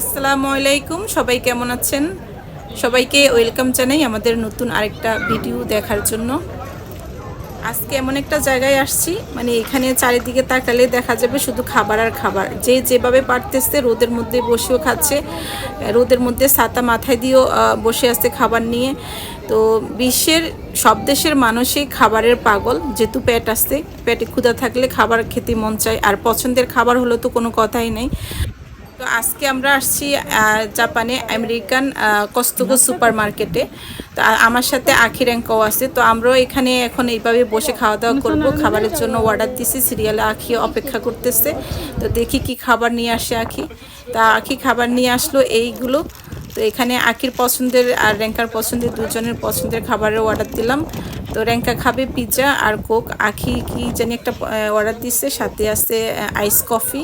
আসসালামু আলাইকুম, সবাই কেমন আছেন? সবাইকে ওয়েলকাম জানাই আমাদের নতুন আরেকটা ভিডিও দেখার জন্য। আজকে এমন একটা জায়গায় আসছি মানে এখানে চারিদিকে তাকালে দেখা যাবে শুধু খাবার আর খাবার। যে যেভাবে পারতেছে রোদের মধ্যে বসেও খাচ্ছে, রোদের মধ্যে ছাতা মাথায় দিয়েও বসে আছে খাবার নিয়ে। তো বিশ্বের সব দেশের মানুষই খাবারের পাগল, যেহেতু পেট আসছে পেটে ক্ষুধা থাকলে খাবার খেতে মন চায়, আর পছন্দের খাবার হলো তো কোনো কথাই নেই। তো আজকে আমরা আসছি জাপানে আমেরিকান কস্তকো সুপার মার্কেটে তো আমার সাথে আখি র্যাঙ্কও আছে। তো আমরাও এখানে এখন এইভাবে বসে খাওয়া দাওয়া করব। খাবারের জন্য অর্ডার দিছি সিরিয়ালে আখি অপেক্ষা করতেছে। তো দেখি কি খাবার নিয়ে আসে আখি। তা আখি খাবার নিয়ে আসলো এইগুলো। তো এখানে আখির পছন্দের আর র্যাঙ্কার পছন্দের দুজনের পছন্দের খাবারের অর্ডার দিলাম। তো র্যাঙ্কা খাবে পিৎজা আর কোক আখি কি জানি একটা অর্ডার দিচ্ছে সাথে আছে আইস কফি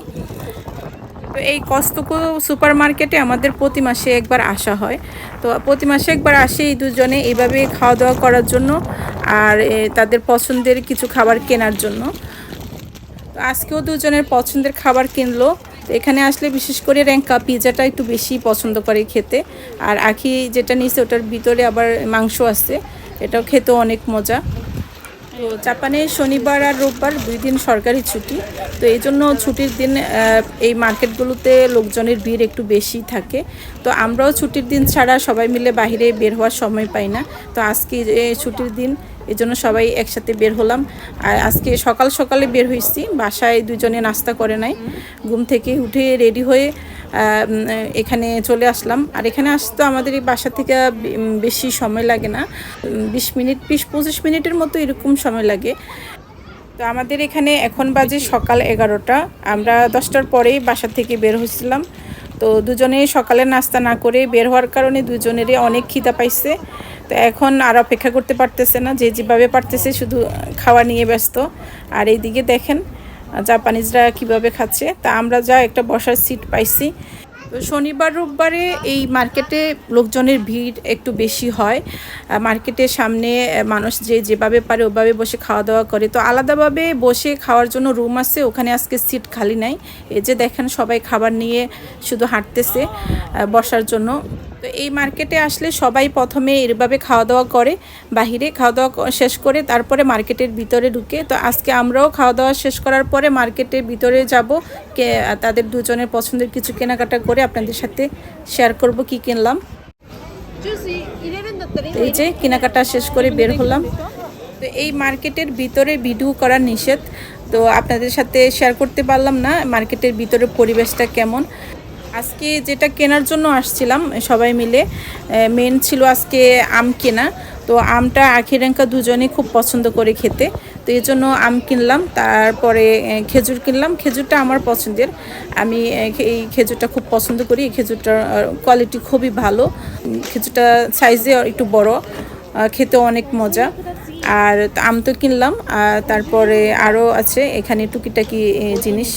তো এই কস্তকো সুপার মার্কেটে আমাদের প্রতি মাসে একবার আসা হয়। তো প্রতি মাসে একবার আসে এই দুজনে এইভাবে খাওয়া দাওয়া করার জন্য আর তাদের পছন্দের কিছু খাবার কেনার জন্য। আজকেও দুজনের পছন্দের খাবার কিনলো। তো এখানে আসলে বিশেষ করে র্যাঙ্কা পিৎজাটা একটু বেশি পছন্দ করে খেতে। আর আখি যেটা নিয়েছে ওটার ভিতরে আবার মাংস আছে। এটাও খেতে অনেক মজা। তো জাপানে শনিবার আর রোববার দুই দিন সরকারি ছুটি। তো এই জন্য ছুটির দিন এই মার্কেটগুলোতে লোকজনের ভিড় একটু বেশি থাকে। তো আমরাও ছুটির দিন ছাড়া সবাই মিলে বাহিরে বের হওয়ার সময় পাই না। তো আজকে ছুটির দিন এই জন্য সবাই একসাথে বের হলাম। আর আজকে সকাল সকালে বের হয়েছি, বাসায় দুজনে নাস্তা করে নাই। ঘুম থেকে উঠে রেডি হয়ে এখানে চলে আসলাম। আর এখানে আসতে আমাদের এই বাসা থেকে বেশি সময় লাগে না। বিশ মিনিট, বিশ, পঁচিশ মিনিটের মতো এরকম সময় লাগে। তো আমাদের এখানে এখন বাজে সকাল এগারোটা। আমরা দশটার পরেই বাসা থেকে বের হয়েছিলাম। তো দুজনে সকালে নাস্তা না করে বের হওয়ার কারণে দুজনেরই অনেক খিদা পাইছে। তো এখন আর অপেক্ষা করতে পারতেছে না, যে যেভাবে পারতেছে শুধু খাওয়া নিয়ে ব্যস্ত। আর এইদিকে দেখেন জাপানিজরা কীভাবে খাচ্ছে। তা আমরা যা একটা বসার সিট পাইছি। শনিবার, রোববারে এই মার্কেটে লোকজনের ভিড় একটু বেশি হয়। মার্কেটের সামনে মানুষ যে যেভাবে পারে ওভাবে বসে খাওয়া দাওয়া করে। তো আলাদাভাবে বসে খাওয়ার জন্য রুম আছে, ওখানে আজকে সিট খালি নাই। এই যে দেখেন সবাই খাবার নিয়ে শুধু হাঁটতেছে বসার জন্য। তো এই মার্কেটে আসলে সবাই প্রথমে এরভাবে খাওয়া দাওয়া করে, বাহিরে খাওয়া দাওয়া শেষ করে তারপরে মার্কেটের ভিতরে ঢুকে। তো আজকে আমরাও খাওয়া দাওয়া শেষ করার পরে মার্কেটের ভিতরে যাব, কে, তাদের দুজনের পছন্দের কিছু কেনাকাটা করে আপনাদের সাথে শেয়ার করব কি কিনলাম। এই যে কেনাকাটা শেষ করে বের হলাম। তো এই মার্কেটের ভিতরে ভিডিও করা নিষেধ। তো আপনাদের সাথে শেয়ার করতে পারলাম না মার্কেটের ভিতরে পরিবেশটা কেমন। আজকে যেটা কেনার জন্য আসছিলাম, সবাই মিলে মেন ছিল আজকে আম কেনা। তো আমটা আখি রেঙ্কা দুজনে খুব পছন্দ করে খেতে। তো এই জন্য আম কিনলাম, তারপরে খেজুর কিনলাম। খেজুরটা আমার পছন্দের। আমি এই খেজুরটা খুব পছন্দ করি। এই খেজুরটার কোয়ালিটি খুবই ভালো। খেজুরটা সাইজে একটু বড় খেতে অনেক মজা। আর আম তো কিনলাম তারপরে আরও আছে এখানে টুকিটাকি জিনিস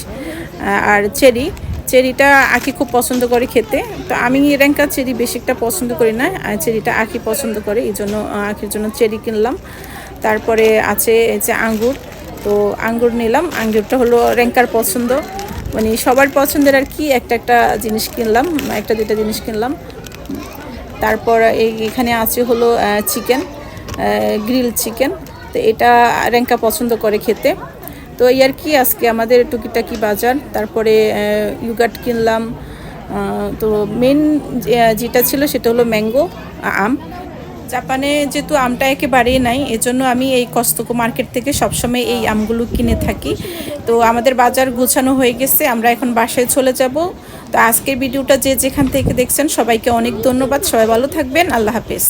আর চেরি। চেরিটা আখি খুব পছন্দ করে খেতে। তো আমি র্যাঙ্কা চেরি বেশি একটা পছন্দ করি না চেরিটা আখি পছন্দ করে, এই জন্য আখির জন্য চেরি কিনলাম। তারপরে আছে যে আঙ্গুর, তো আঙ্গুর নিলাম। আঙ্গুরটা হলো র্যাঙ্কার পছন্দ। মানে সবার পছন্দের আর কি, একটা একটা জিনিস কিনলাম, একটা দুটা জিনিস কিনলাম। তারপর এই এখানে আছে হলো চিকেন গ্রিল চিকেন। তো এটা র্যাঙ্কা পছন্দ করে খেতে। তো এই আর কি, আজকে আমাদের টুকিটাকি বাজার, তারপরে ইউগাট কিনলাম তো মেন যেটা ছিল সেটা হলো ম্যাঙ্গো আম। জাপানে যেহেতু আমটা একেবারেই নাই, এজন্য আমি এই কস্তকো মার্কেট থেকে সবসময় এই আমগুলো কিনে থাকি। তো আমাদের বাজার গোছানো হয়ে গেছে, আমরা এখন বাসায় চলে যাব। তো আজকের ভিডিওটা যে যেখান থেকে দেখছেন, সবাইকে অনেক ধন্যবাদ, সবাই ভালো থাকবেন, আল্লাহ হাফেজ।